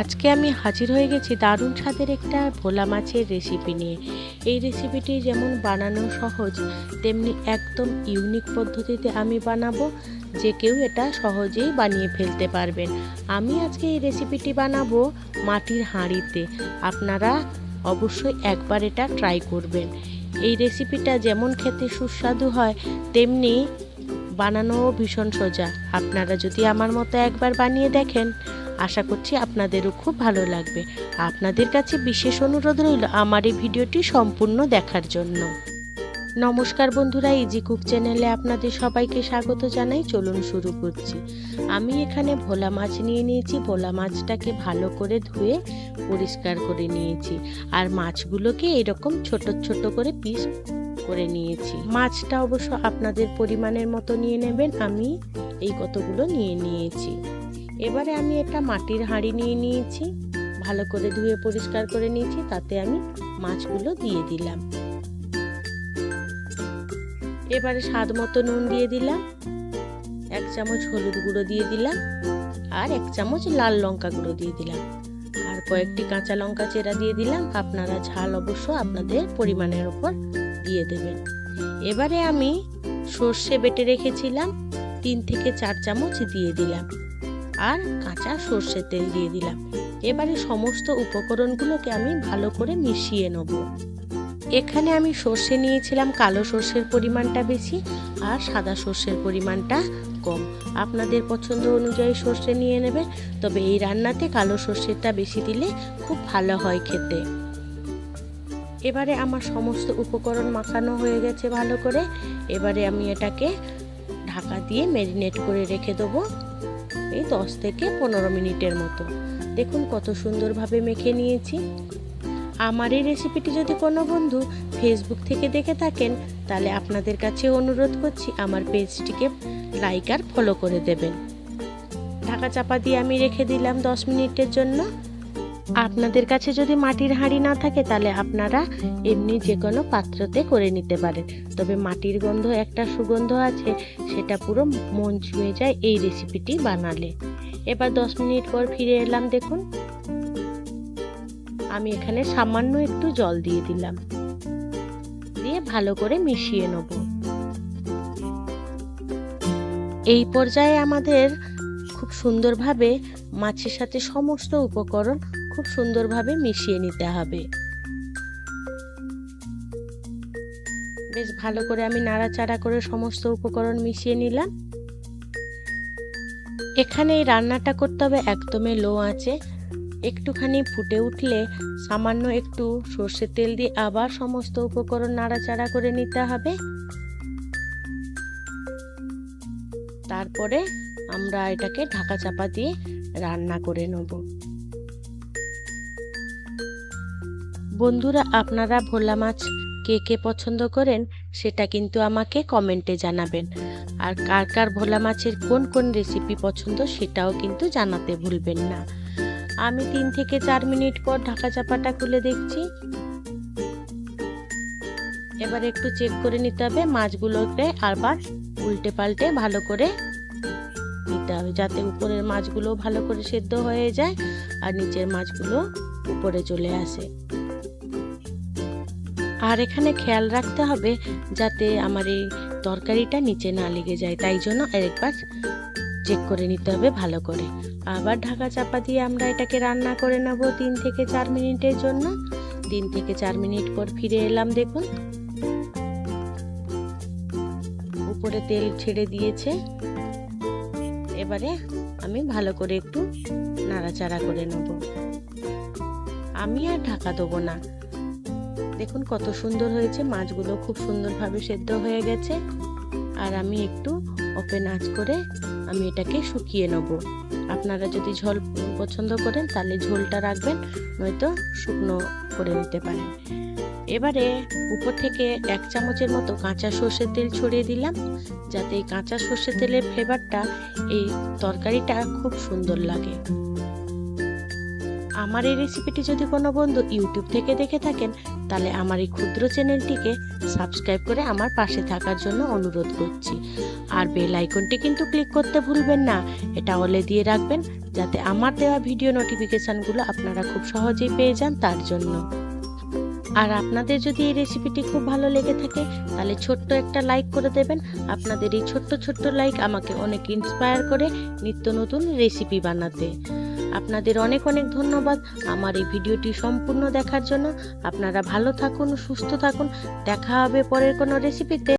আজকে আমি হাজির হয়ে গেছি দারুণ স্বাদের একটা ভোলা মাছের রেসিপি নিয়ে। এই রেসিপিটি যেমন বানানো সহজ, তেমনি একদম ইউনিক পদ্ধতিতে আমি বানাবো, যে কেউ এটা সহজেই বানিয়ে ফেলতে পারবেন। আমি আজকে এই রেসিপিটি বানাবো মাটির হাঁড়িতে। আপনারা অবশ্যই একবার এটা ট্রাই করবেন। এই রেসিপিটা যেমন খেতে সুস্বাদু হয়, তেমনি বানানোও ভীষণ সোজা। আপনারা যদি আমার মতো একবার বানিয়ে দেখেন আশা করছি আপনাদেরও খুব ভালো লাগবে। আপনাদের কাছে বিশেষ অনুরোধ রইল আমার এই ভিডিওটি সম্পূর্ণ দেখার জন্য। নমস্কার বন্ধুরা ইজি কুক চ্যানেলে আপনাদের সবাইকে স্বাগত জানাই। চলুন শুরু করছি। আমি এখানে ভোলা মাছ নিয়ে নিয়েছি। ভোলা মাছটাকে ভালো করে ধুয়ে পরিষ্কার করে নিয়েছি। আর মাছগুলোকে এরকম ছোট ছোট করে পিস করে নিয়েছি। মাছটা অবশ্য আপনাদের পরিমাণের মতো নিয়ে নেবেন। আমি এই কতগুলো নিয়ে নিয়েছি। এবারে আমি একটা মাটির হাঁড়ি নিয়ে নিয়েছি, ভালো করে ধুয়ে পরিষ্কার করে নিয়েছি, তাতে আমি মাছগুলো দিয়ে দিলাম। এবারে স্বাদ মতো নুন দিয়ে দিলাম, এক চামচ হলুদ গুঁড়ো দিয়ে দিলাম, আর এক চামচ লাল লঙ্কা গুঁড়ো দিয়ে দিলাম। আর কয়েকটি কাঁচা লঙ্কা চেরা দিয়ে দিলাম, আপনারা ঝাল অবশ্য আপনাদের পরিমাণের ওপর দিয়ে দেবেন। এবারে আমি সর্ষে বেটে রেখেছিলাম, তিন থেকে চার চামচ দিয়ে দিলাম। আর কাঁচা সর্ষের তেল দিয়ে দিলাম। এবারে সমস্ত উপকরণগুলোকে আমি ভালো করে মিশিয়ে নেব। এখানে আমি সর্ষে নিয়েছিলাম কালো সর্ষের পরিমাণটা বেশি আর সাদা সর্ষের পরিমাণটা কম। আপনাদের পছন্দ অনুযায়ী সর্ষে নিয়ে নেবে তবে এই রান্নাতে কালো সর্ষেরটা বেশি দিলে খুব ভালো হয় খেতে। এবারে আমার সমস্ত উপকরণ মাখানো হয়ে গেছে ভালো করে। এবারে আমি এটাকে ঢাকা দিয়ে ম্যারিনেট করে রেখে দেবো। এই দশ থেকে পনেরো মিনিটের মতো। দেখুন কত সুন্দরভাবে মেখে নিয়েছি। আমার এই রেসিপিটি যদি কোনো বন্ধু ফেসবুক থেকে দেখে থাকেন, তাহলে আপনাদের কাছে অনুরোধ করছি আমার পেজটিকে লাইক আর ফলো করে দেবেন। ঢাকা চাপা দিয়ে আমি রেখে দিলাম দশ মিনিটের জন্য। আপনাদের কাছে যদি মাটির হাঁড়ি না থাকে, তাহলে আপনারা এমনি যে কোনো পাত্রতে করে নিতে পারেন। তবে মাটির গন্ধ একটা সুগন্ধ আছে, সেটা পুরো মন ছুঁয়ে যায় এই রেসিপিটি বানালে। এবার দশ মিনিট পর ফিরে এলাম, দেখুন। আমি এখানে সামান্য একটু জল দিয়ে দিলাম। দিয়ে ভালো করে মিশিয়ে নেব। এই পর্যায়ে আমাদের খুব সুন্দরভাবে মাছের সাথে সমস্ত উপকরণ খুব সুন্দরভাবে মিশিয়ে নিতে হবে। বেশ ভালো করে আমি নাড়াচাড়া করে সমস্ত উপকরণ মিশিয়ে নিলাম। এখানে এই রান্নাটা করতে হবে একদমই লো আছে একটুখানি ফুটে উঠলে সামান্য একটু সর্ষের তেল দিয়ে আবার সমস্ত উপকরণ নাড়াচাড়া করে নিতে হবে। তারপরে আমরা এটাকে ঢাকা চাপা দিয়ে রান্না করে নেব। বন্ধুরা, আপনারা ভোলা মাছ কে কে পছন্দ করেন সেটা কিন্তু আমাকে কমেন্টে জানাবেন। আর কার কার ভোলা মাছের কোন কোন রেসিপি পছন্দ সেটাও কিন্তু জানাতে ভুলবেন না। আমি তিন থেকে চার মিনিট পর ঢাকা চাপাটা খুলে দেখছি। এবার একটু চেক করে নিতে হবে মাছগুলোকে আবার উল্টে পাল্টে ভালো করে নিতে হবে, যাতে উপরের মাছগুলো ভালো করে সেদ্ধ হয়ে যায় আর নিচের মাছগুলো উপরে চলে আসে। আর এখানে খেয়াল রাখতে হবে যাতে আমার এই তরকারিটা নিচে না লেগে যায়। তাই জন্য আরেকবার চেক করে নিতে হবে ভালো করে। আবার ঢাকা চাপা দিয়ে আমরা এটাকে রান্না করে নেব তিন থেকে চার মিনিটের জন্য। তিন থেকে চার মিনিট পর ফিরে এলাম, দেখুন। উপরে তেল ছেড়ে দিয়েছে। এবারে আমি ভালো করে একটু নাড়াচাড়া করে নেব। আমি আর ঢাকা দেবো না। দেখুন কত সুন্দর হয়েছে। মাছগুলো খুব সুন্দরভাবে সেদ্ধ হয়ে গেছে। আর আমি একটু ওপেন আঁচ করে আমি এটাকে শুকিয়ে নেব। আপনারা যদি ঝোল পছন্দ করেন, তাহলে ঝোলটা রাখবেন, নয়তো শুকনো করে নিতে পারেন। এবারে উপর থেকে এক চামচের মতো কাঁচা সর্ষের তেল ছড়িয়ে দিলাম, যাতে এই কাঁচা সর্ষের তেলের ফ্লেভারটা এই তরকারিটা খুব সুন্দর লাগে। আমার এই রেসিপিটি যদি কোনো বন্ধু ইউটিউব থেকে দেখে থাকেন, তাহলে আমার এই ক্ষুদ্র চ্যানেলটিকে সাবস্ক্রাইব করে আমার পাশে থাকার জন্য অনুরোধ করছি। আর বেল আইকনটি কিন্তু ক্লিক করতে ভুলবেন না। এটা অলে দিয়ে রাখবেন, যাতে আমার দেওয়া ভিডিও নোটিফিকেশানগুলো আপনারা খুব সহজেই পেয়ে যান তার জন্য। আর আপনাদের যদি এই রেসিপিটি খুব ভালো লেগে থাকে, তাহলে ছোট্ট একটা লাইক করে দেবেন। আপনাদের এই ছোট্ট ছোট্ট লাইক আমাকে অনেক ইন্সপায়ার করে নিত্য নতুন রেসিপি বানাতে। আপনাদের অনেক অনেক ধন্যবাদ আমার এই ভিডিওটি সম্পূর্ণ দেখার জন্য। আপনারা ভালো থাকুন, সুস্থ থাকুন। দেখা হবে পরের কোনো রেসিপিতে